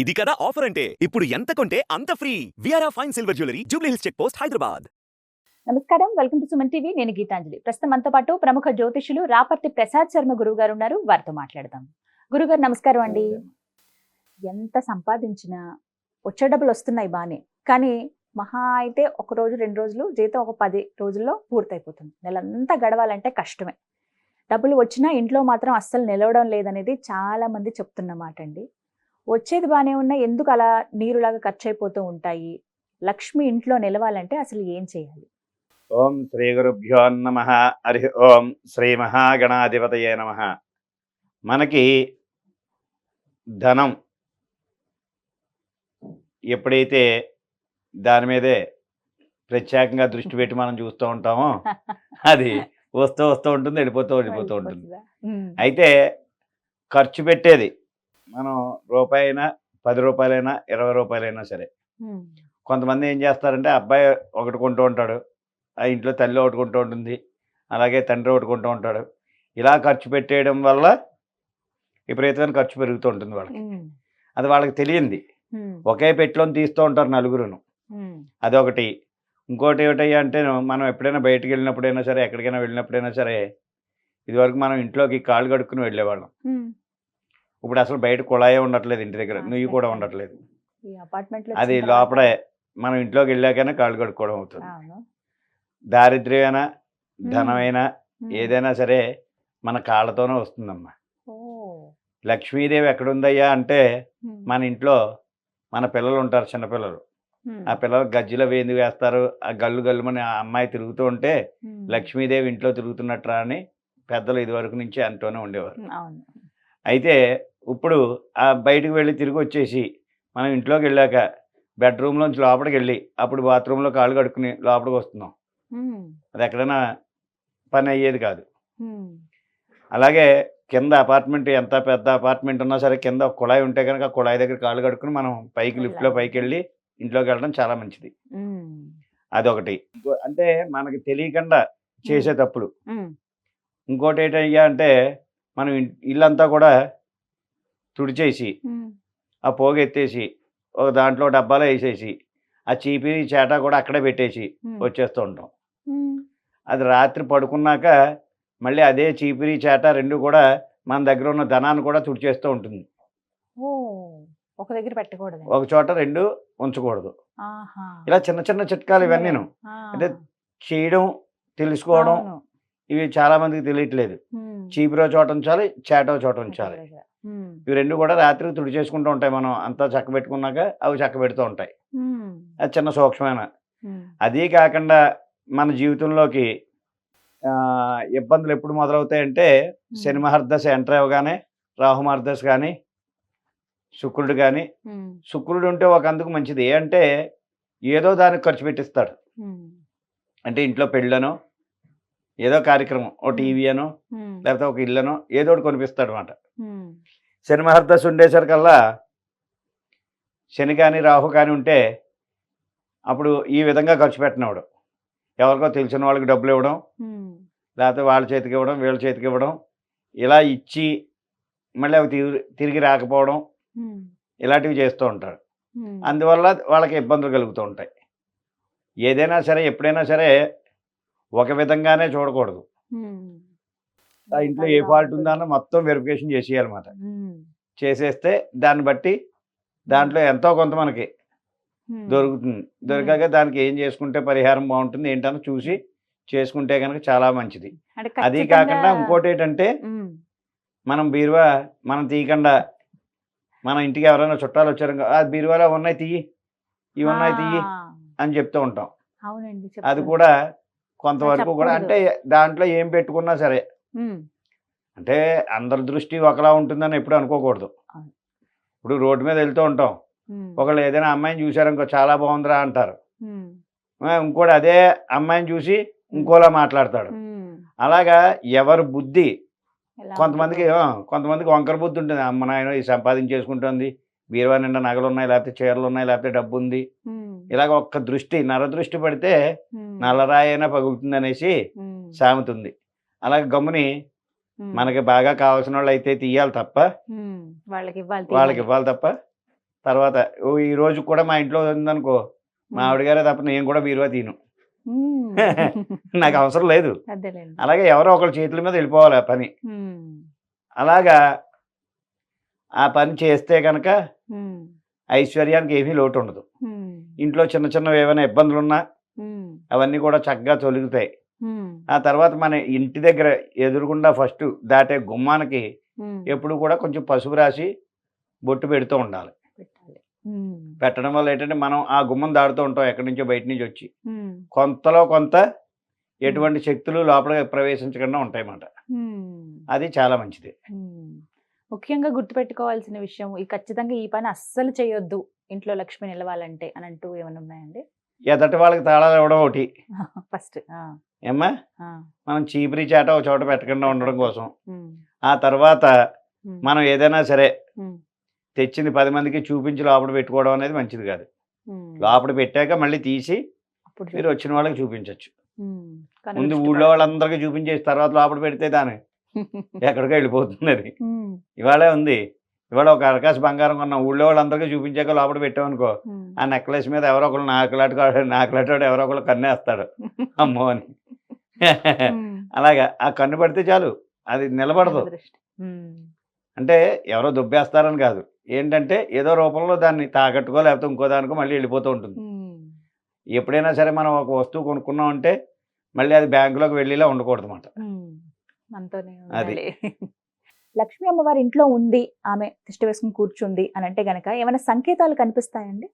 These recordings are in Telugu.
ఇది కదా ఆఫర్ అంటే? ఇప్పుడు ఎంత కొంటే అంత free విఆర్ఆ fine silver jewellery Jubilee Hills check post Hyderabad నమస్కారం వెల్కమ్ టు సుమన్ టీవీ నేను గీతాంజలి. ప్రస్తుతం మనతో పాటు ప్రముఖ జ్యోతిషులు రాపర్తి ప్రసాద్ శర్మ గురువు గారు ఉన్నారు వారితో మాట్లాడదాం. గురుగారు నమస్కారం అండి. ఎంత సంపాదించినా వచ్చే డబ్బులు వస్తున్నాయి బానే. కానీ మహా అయితే ఒక రోజు రెండు రోజులు జీతం ఒక పది రోజుల్లో పూర్తయిపోతుంది. నెలంతా గడవాలంటే కష్టమే. డబ్బులు వచ్చినా ఇంట్లో మాత్రం అస్సలు నిలవడం లేదనేది చాలా మంది చెప్తున్న మాట అండి వచ్చేది బానే ఉన్నా ఎందుకు అలా నీరులాగా ఖర్చు అయిపోతూ ఉంటాయి? లక్ష్మి ఇంట్లో నిలవాలంటే అసలు ఏం చేయాలి? ఓం శ్రీ గురుభ్యో నమ హరి ఓం శ్రీ మహాగణాధిపతయే నమ. మనకి ధనం ఎప్పుడైతే దాని మీదే ప్రత్యేకంగా దృష్టి పెట్టి మనం చూస్తూ ఉంటామో అది వస్తూ వస్తూ ఉంటుంది వెళ్ళిపోతూ వెళ్ళిపోతూ ఉంటుంది. అయితే ఖర్చు పెట్టేది మనం రూపాయి అయినా పది రూపాయలైనా ఇరవై రూపాయలైనా సరే. కొంతమంది ఏం చేస్తారంటే అబ్బాయి ఒకటి కొంటూ ఉంటాడు. ఆ ఇంట్లో తల్లి ఒకటి కొంటూ ఉంటుంది. అలాగే తండ్రి ఒకటి కొంటూ ఉంటాడు. ఇలా ఖర్చు పెట్టేయడం వల్ల విపరీతమైన ఖర్చు పెరుగుతూ ఉంటుంది వాళ్ళకి. అది వాళ్ళకి తెలియంది. ఒకే పెట్టిలో తీస్తూ ఉంటారు నలుగురును. అదొకటి. ఇంకోటి ఏమిటయ్యా అంటే మనం ఎప్పుడైనా బయటికి వెళ్ళినప్పుడైనా సరే ఎక్కడికైనా వెళ్ళినప్పుడైనా సరే ఇదివరకు మనం ఇంట్లోకి కాళ్ళు కడుక్కుని వెళ్ళేవాళ్ళం. ఇప్పుడు అసలు బయట కుళాయే ఉండట్లేదు ఇంటి దగ్గర. నుయ్యి కూడా. ఉండట్లేదు. అది లోపలే మనం ఇంట్లోకి వెళ్ళాకనే కాళ్ళు కడుక్కోవడం అవుతుంది. దారిద్ర్యమైనా ధనమైనా. ఏదైనా సరే మన కాళ్ళతోనే వస్తుందమ్మా. లక్ష్మీదేవి ఎక్కడుందయ్యా అంటే మన ఇంట్లో మన పిల్లలు ఉంటారు చిన్నపిల్లలు ఆ పిల్లలు గజ్జిలో వేంది వేస్తారు. ఆ గల్లు గల్లుమని ఆ అమ్మాయి తిరుగుతూ ఉంటే లక్ష్మీదేవి ఇంట్లో తిరుగుతున్నట్రా అని పెద్దలు ఇదివరకు నుంచి అంటూనే ఉండేవారు. అయితే ఇప్పుడు ఆ బయటకు వెళ్ళి తిరిగి వచ్చేసి మనం ఇంట్లోకి వెళ్ళాక బెడ్రూమ్లోంచి లోపలికి వెళ్ళి అప్పుడు బాత్రూంలో కాళ్ళు కడుక్కుని లోపలికి వస్తున్నాం. అది ఎక్కడైనా పని అయ్యేది కాదు. అలాగే కింద అపార్ట్మెంట్ ఎంత పెద్ద అపార్ట్మెంట్ ఉన్నా సరే కింద ఒక కుళాయి ఉంటే కనుక ఆ కుళాయి దగ్గర కాళ్ళు కడుక్కుని మనం పైకి లిఫ్ట్లో పైకి వెళ్ళి ఇంట్లోకి వెళ్ళడం చాలా మంచిది. అదొకటి. అంటే మనకి తెలియకుండా చేసే తప్పులు. ఇంకోటి ఏంటయ్యా అంటే మనం ఇల్లంతా కూడా తుడిచేసి ఆ పోగు ఎత్తేసి ఒక దాంట్లో డబ్బాలో వేసేసి ఆ చీపిరి చేట కూడా అక్కడే పెట్టేసి వచ్చేస్తూ ఉంటాం. అది రాత్రి పడుకున్నాక మళ్ళీ అదే చీపిరి చేట రెండు కూడా మన దగ్గర ఉన్న ధనాన్ని కూడా తుడిచేస్తూ ఉంటుంది. ఒక దగ్గర పెట్టకూడదు ఒక చోట రెండు ఉంచకూడదు. ఇలా చిన్న చిన్న చిట్కాలు ఇవన్నీను. ఆ, అంటే చేయడం తెలుసుకోవడం. ఇవి చాలా మందికి తెలియట్లేదు. చీపిరో చోట ఉంచాలి చేటో చోట ఉంచాలి. ఇవి రెండు కూడా రాత్రికి తుడి చేసుకుంటూ ఉంటాయి మనం. అంతా చక్క పెట్టుకున్నాక అవి చక్క పెడుతూ ఉంటాయి. అది చిన్న సూక్ష్మమైన. అదీ కాకుండా మన జీవితంలోకి ఇబ్బందులు ఎప్పుడు మొదలవుతాయంటే శని మహర్దశ ఎంటర్ అవ్వగానే రాహు మహర్దశ కానీ శుక్రుడు కానీ శుక్రుడు ఉంటే ఒక అందుకు మంచిది. ఏ అంటే ఏదో దానికి ఖర్చు పెట్టిస్తాడు. అంటే ఇంట్లో పెళ్ళనో ఏదో కార్యక్రమం ఓ టీవీ అనో లేకపోతే ఒక ఇల్లనో ఏదో ఒకటి కొనిపిస్తాడు అనమాట శని మహర్దశ ఉండేసరికల్లా శని కానీ రాహు కానీ ఉంటే అప్పుడు ఈ విధంగా ఖర్చు పెట్టినవాడు. ఎవరికో తెలిసిన వాళ్ళకి డబ్బులు ఇవ్వడం లేకపోతే వాళ్ళ చేతికి ఇవ్వడం వీళ్ళ చేతికి ఇవ్వడం ఇలా ఇచ్చి మళ్ళీ అవి తిరిగి రాకపోవడం ఇలాంటివి చేస్తూ ఉంటాడు. అందువల్ల వాళ్ళకి ఇబ్బందులు కలుగుతూ ఉంటాయి. ఏదైనా సరే ఎప్పుడైనా సరే ఒక విధంగానే చూడకూడదు. ఆ ఇంట్లో ఏ ఫాల్ట్ ఉందా అన్న మొత్తం వెరిఫికేషన్ చేసేయాలన్నమాట. చేసేస్తే దాన్ని బట్టి దాంట్లో ఎంతో కొంత మనకి దొరుకుతుంది. దొరికాక దానికి ఏం చేసుకుంటే పరిహారం బాగుంటుంది ఏంటని చూసి చేసుకుంటే కనుక చాలా మంచిది. అది కాకుండా ఇంకోటి ఏంటంటే మనం బీరువా మనం తీయకుండా మన ఇంటికి ఎవరైనా చుట్టాలు వచ్చారు ఆ బీరువాలో ఉన్నాయి తీయి ఇవి ఉన్నాయి తీయి అని చెప్తూ ఉంటాం. అది. కూడా కొంతవరకు కూడా. అంటే దాంట్లో ఏం పెట్టుకున్నా సరే అంటే అందరి దృష్టి ఒకలా ఉంటుందని ఎప్పుడు అనుకోకూడదు. ఇప్పుడు రోడ్డు మీద వెళ్తూ ఉంటాం. ఒకళ్ళు ఏదైనా అమ్మాయిని చూసారనుకో చాలా బాగుందిరా అంటారు. ఇంకోటి అదే అమ్మాయిని చూసి ఇంకోలా మాట్లాడతాడు. అలాగా ఎవరి బుద్ధి? కొంతమందికి కొంతమందికి వంకర బుద్ధి ఉంటుంది. అమ్మ నాయన ఇది సంపాదించేసుకుంటుంది. బీరువా నిండా నగలు ఉన్నాయి లేకపోతే చీరలు ఉన్నాయి లేకపోతే డబ్బు ఉంది ఇలాగ ఒక్క దృష్టి నర దృష్టి పడితే నల్లరాయైనా పగులుతుంది అనేసి ఉమ్, సామెత ఉంది అలాగే గమ్ముని మనకి బాగా కావాల్సిన వాళ్ళు అయితే తీయాలి తప్ప వాళ్ళకి ఇవ్వాలి వాళ్ళకి. ఇవ్వాలి తప్ప తర్వాత ఓ ఈ రోజు కూడా మా ఇంట్లో ఉందనుకో మా ఆవిడ గారే తప్ప నేను కూడా బీరువా తీను. నాకు అవసరం లేదు అలాగే ఎవరో ఒకరి చేతుల మీద వెళ్ళిపోవాలి ఆ పని. అలాగా ఆ పని చేస్తే కనుక. ఐశ్వర్యానికి ఏమీ లోటు ఉండదు. ఇంట్లో చిన్న చిన్నవి ఏమైనా ఇబ్బందులు ఉన్నా ఉమ్. అవన్నీ కూడా చక్కగా తొలుగుతాయి. ఆ తర్వాత మన ఇంటి దగ్గర ఎదురుగుండా ఫస్ట్ దాటే గుమ్మానికి. ఎప్పుడు కూడా కొంచెం పసుపు రాసి బొట్టు పెడుతూ ఉండాలి. పెట్టడం వల్ల ఏంటంటే మనం ఆ గుమ్మం దాడుతూ ఉంటాం ఎక్కడి నుంచో బయట నుంచి వచ్చి. కొంతలో కొంత ఎటువంటి శక్తులు లోపల ప్రవేశించకుండా ఉంటాయన్నమాట. అది చాలా మంచిది. ముఖ్యంగా గుర్తుపెట్టుకోవాల్సిన విషయం ఈ ఖచ్చితంగా ఈ పని అస్సలు చేయొద్దు ఇంట్లో లక్ష్మి నిలవాలంటే అని అంటూ ఏమైనా ఉన్నాయండి ఎదటి వాళ్ళకి తాళాలు ఇవ్వడం ఒకటి. ఫస్ట్ ఏమ్మా? మనం చీపిరి చేట ఒక చోట పెట్టకుండా ఉండడం కోసం. ఆ తర్వాత మనం ఏదైనా సరే. తెచ్చింది పది మందికి చూపించి లోపల పెట్టుకోవడం అనేది మంచిది కాదు. లోపల పెట్టాక మళ్ళీ తీసి మీరు వచ్చిన వాళ్ళకి చూపించవచ్చు ముందు ఊళ్ళో. వాళ్ళందరికీ చూపించేసి తర్వాత లోపల పెడితే దాని ఎక్కడికో వెళ్ళిపోతుంది అది. ఇవాళే ఉంది. ఇవాళ ఒక అరకాశ బంగారం కొన్న ఊళ్ళో వాళ్ళందరికీ చూపించాక లోపల పెట్టామనుకో. ఆ నెక్లెస్ మీద ఎవరో ఒకళ్ళు నాకులాట నాకులాటాడు ఎవరో ఒకళ్ళు కన్నేస్తాడు అమ్మో అని. అలాగా ఆ కన్ను పడితే చాలు అది నిలబడదు. అంటే ఎవరో దుబ్బేస్తారని కాదు ఏంటంటే ఏదో రూపంలో దాన్ని తాకట్టుకో లేకపోతే ఇంకో దానికో మళ్ళీ వెళ్ళిపోతూ ఉంటుంది. ఎప్పుడైనా సరే మనం ఒక వస్తువు కొనుక్కున్నాం అంటే మళ్ళీ అది బ్యాంకులోకి వెళ్ళేలా ఉండకూడదు. మనతోనే అది. లక్ష్మీ అమ్మవారి ఇంట్లో ఉంది ఆమె తిష్ట వేసుకుని కూర్చుంది అని అంటే గనక ఏమైనా సంకేతాలు కనిపిస్తాయండి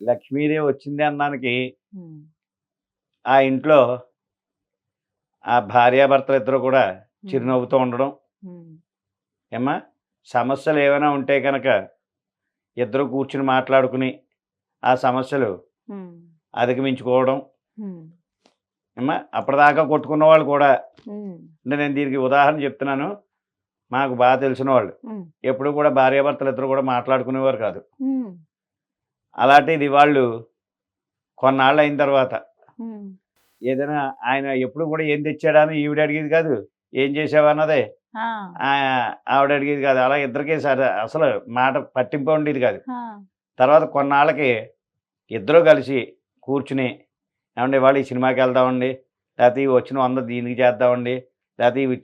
లక్ష్మీదేవి వచ్చింది అన్నానికి. ఆ ఇంట్లో ఆ భార్యాభర్తలు ఇద్దరు కూడా చిరునవ్వుతూ ఉండడం. ఏమ్మా సమస్యలు ఏమైనా ఉంటే కనుక ఇద్దరు కూర్చుని మాట్లాడుకుని ఆ సమస్యలు. అధిగమించుకోవడం. ఏమ్మా అప్పటిదాకా కొట్టుకున్న వాళ్ళు కూడా. అంటే నేను దీనికి ఉదాహరణ చెప్తున్నాను మాకు బాగా తెలిసిన వాళ్ళు. ఎప్పుడు కూడా భార్యాభర్తలు ఇద్దరు కూడా మాట్లాడుకునేవారు కాదు. అలాంటిది వాళ్ళు కొన్నాళ్ళు అయిన తర్వాత. ఏదైనా ఆయన ఎప్పుడు కూడా ఏం తెచ్చాడా అని ఈవిడ అడిగేది కాదు ఏం చేసావా అన్నదే ఆ. ఆ, ఆవిడ అడిగేది కాదు అలా ఇద్దరికీ సరే అసలు మాట పట్టింపు ఉండేది కాదు. తర్వాత కొన్నాళ్ళకి ఇద్దరూ కలిసి కూర్చుని ఏమండి వాళ్ళు ఈ సినిమాకి వెళ్దామండి లేకపోతే వచ్చిన వంద దీనికి చేద్దామండి లేకపోతే ఇవి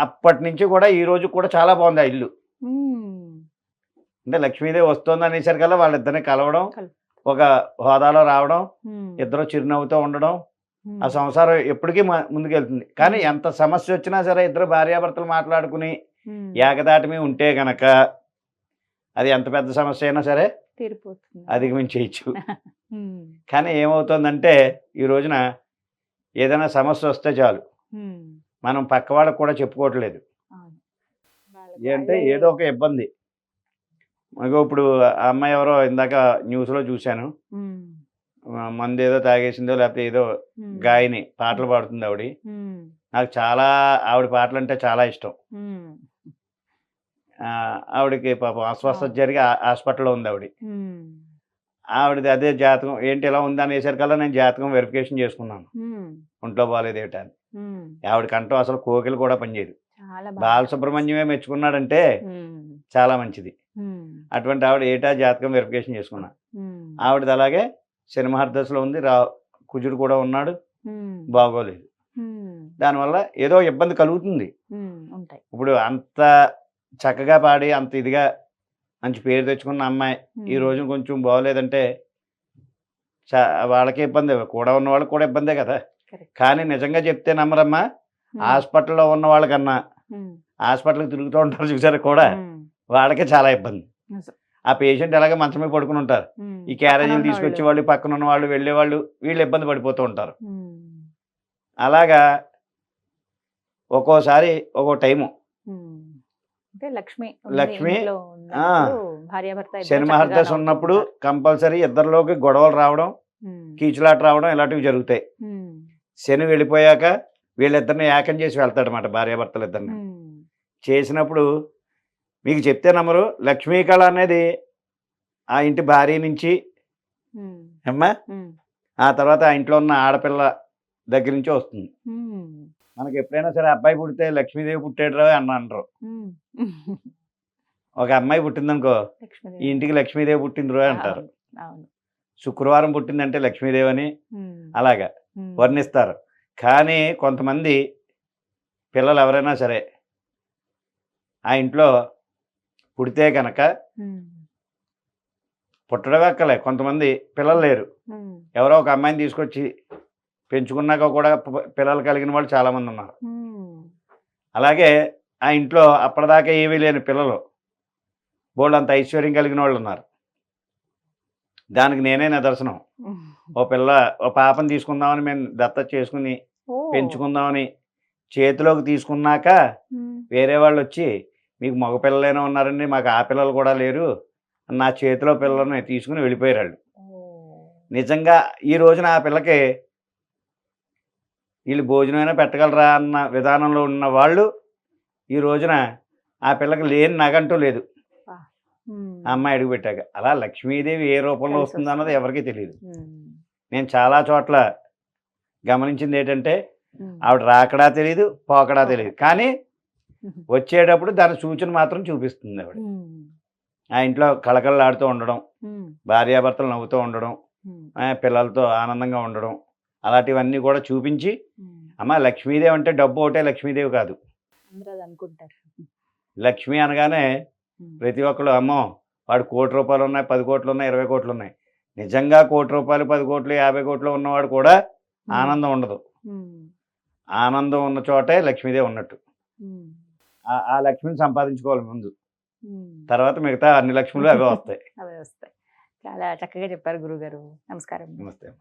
అప్పటి నుంచి కూడా ఈ రోజు కూడా చాలా బాగుంది ఆ ఇల్లు. అంటే లక్ష్మీదేవి వస్తుంది అనేసరికల్లా వాళ్ళిద్దరిని కలవడం కలు- ఒక హోదాలో రావడం. ఇద్దరు చిరునవ్వుతో ఉండడం. ఆ సంసారం ఎప్పటికీ ముందుకెళ్తుంది కానీ ఎంత సమస్య వచ్చినా సరే ఇద్దరు భార్యాభర్తలు మాట్లాడుకుని. ఏకదాటమే ఉంటే గనక అది ఎంత పెద్ద సమస్య అయినా సరే అధిగమించేయచ్చు ఉమ్. కానీ ఏమవుతుందంటే ఈ రోజున ఏదైనా సమస్య వస్తే చాలు. మనం పక్క వాళ్ళకు కూడా చెప్పుకోవట్లేదు ఏంటంటే ఏదో ఒక ఇబ్బంది మనకు ఇప్పుడు ఆ అమ్మాయి ఎవరో ఇందాక న్యూస్లో చూశాను మందు ఏదో తాగేసిందో లేకపోతే ఏదో. గాయని పాటలు పాడుతుంది ఆవిడ. నాకు చాలా ఆవిడ పాటలు అంటే చాలా ఇష్టం ఆవిడకి పాపం అస్వస్థత. జరిగి హాస్పిటల్లో ఉంది ఆవిడ. ఆవిడది అదే జాతకం ఏంటి ఎలా ఉంది అనేసరికల్లా నేను జాతకం వెరిఫికేషన్ చేసుకున్నాను. ఒంట్లో బాగాలేదు ఏమిటని. ఆవిడ కంటూ అసలు కోకిలు కూడా పనిచేయదు బాలసుబ్రహ్మణ్యమే మెచ్చుకున్నాడంటే. చాలా మంచిది. అటువంటి ఆవిడ ఏటా జాతకం వెరిఫికేషన్ చేసుకున్నా. ఆవిడది అలాగే సినిమార్దశలో ఉంది రా కుజుడు కూడా ఉన్నాడు. బాగోలేదు. దానివల్ల ఏదో ఇబ్బంది కలుగుతుంది ఇప్పుడు అంత చక్కగా పాడి అంత ఇదిగా మంచి పేరు తెచ్చుకున్న అమ్మాయి ఈ. రోజు కొంచెం బాగోలేదంటే చా వాళ్ళకే ఇబ్బంది కూడా ఉన్న వాళ్ళకి కూడా ఇబ్బందే కదా. కానీ నిజంగా చెప్తే నమ్మరమ్మా. హాస్పిటల్లో ఉన్న వాళ్ళకన్నా. హాస్పిటల్కి తిరుగుతూ ఉంటారు చూసారు కూడా. వాళ్ళకే చాలా ఇబ్బంది. ఆ పేషెంట్ ఎలాగ మంచమే పడుకుని ఉంటారు. ఈ క్యారేజీలు పక్కన తీసుకొచ్చే. వాళ్ళు పక్కన ఉన్న వాళ్ళు వెళ్ళే వాళ్ళు వీళ్ళు ఇబ్బంది పడిపోతూ ఉంటారు. అలాగా ఒక్కోసారి ఒక్కో టైము లక్ష్మి లక్ష్మి, శని మహర్దశ ఉన్నప్పుడు. కంపల్సరీ ఇద్దరిలోకి గొడవలు రావడం. కీచులాట రావడం ఇలాంటివి జరుగుతాయి. శని వెళ్ళిపోయాక వీళ్ళిద్దరిని ఏకం చేసి వెళ్తాడనమాట భార్యాభర్తలు ఇద్దరిని. చేసినప్పుడు మీకు చెప్తే నమ్మరు లక్ష్మీ కళ అనేది ఆ ఇంటి భార్య నుంచి. అమ్మా. ఆ తర్వాత ఆ ఇంట్లో ఉన్న ఆడపిల్ల దగ్గర నుంచి వస్తుంది. మనకి ఎప్పుడైనా సరే అబ్బాయి పుడితే లక్ష్మీదేవి పుట్టాడు రా అని అంటారు. ఒక అమ్మాయి పుట్టిందనుకో ఈ ఇంటికి లక్ష్మీదేవి పుట్టింది అంటారు శుక్రవారం పుట్టిందంటే లక్ష్మీదేవి అని అలాగా వర్ణిస్తారు. కానీ కొంతమంది పిల్లలు ఎవరైనా సరే ఆ ఇంట్లో పుడితే కనుక ఉమ్, పుట్టడం ఎక్కలే కొంతమంది పిల్లలు లేరు. ఎవరో ఒక అమ్మాయిని తీసుకొచ్చి పెంచుకున్నాక కూడా పిల్లలు కలిగిన వాళ్ళు చాలామంది ఉన్నారు. అలాగే ఆ ఇంట్లో అప్పటిదాకా ఏమీ లేని పిల్లలు బోళ్ళు అంత ఐశ్వర్యం కలిగిన వాళ్ళు ఉన్నారు. దానికి నేనే నిదర్శనం. ఓ పిల్ల ఓ పాపని తీసుకుందామని మేము దత్తత చేసుకుని పెంచుకుందామని చేతిలోకి తీసుకున్నాక వేరే వాళ్ళు వచ్చి మీకు మగ పిల్లలైనా ఉన్నారండి మాకు ఆ పిల్లలు కూడా లేరు. నా చేతిలో పిల్లల్ని తీసుకుని వెళ్ళిపోయారు వాళ్ళు నిజంగా ఈ రోజున ఆ పిల్లకి వీళ్ళు భోజనమైనా పెట్టగలరా? అన్న విధానంలో ఉన్న వాళ్ళు ఈ రోజున ఆ పిల్లకి లేని నగంటూ లేదు. ఆ అమ్మాయి అడుగు పెట్టాక అలా లక్ష్మీదేవి ఏ రూపంలో వస్తుందో అన్నది. ఎవరికీ తెలియదు నేను చాలా చోట్ల గమనించింది ఏంటంటే ఆవిడ రాకడా తెలియదు పోకడా తెలియదు కానీ వచ్చేటప్పుడు దాని సూచన మాత్రం చూపిస్తుంది ఆవిడ. ఆ ఇంట్లో కళకళలాడుతూ ఉండడం భార్యాభర్తలు నవ్వుతూ ఉండడం పిల్లలతో ఆనందంగా ఉండడం అలాంటివన్నీ కూడా చూపించి. అమ్మ లక్ష్మీదేవి అంటే డబ్బు ఒకటే లక్ష్మీదేవి కాదు. లక్ష్మి అనగానే ప్రతి ఒక్కళ్ళు అమ్మో! వాడు కోటి రూపాయలు ఉన్నాయి పది కోట్లు ఉన్నాయి ఇరవై కోట్లు ఉన్నాయి నిజంగా కోటి రూపాయలు పది కోట్లు యాభై కోట్లు ఉన్నవాడు కూడా ఆనందం ఉండదు. ఆనందం ఉన్న చోటే లక్ష్మీదేవి ఉన్నట్టు. ఆ- లక్ష్మిని సంపాదించుకోవాలి ముందు. తర్వాత మిగతా అన్ని లక్ష్ములు అవే వస్తాయి. అవే వస్తాయి. చాలా చక్కగా చెప్పారు గురుగారు. నమస్కారం. నమస్తే అమ్మ.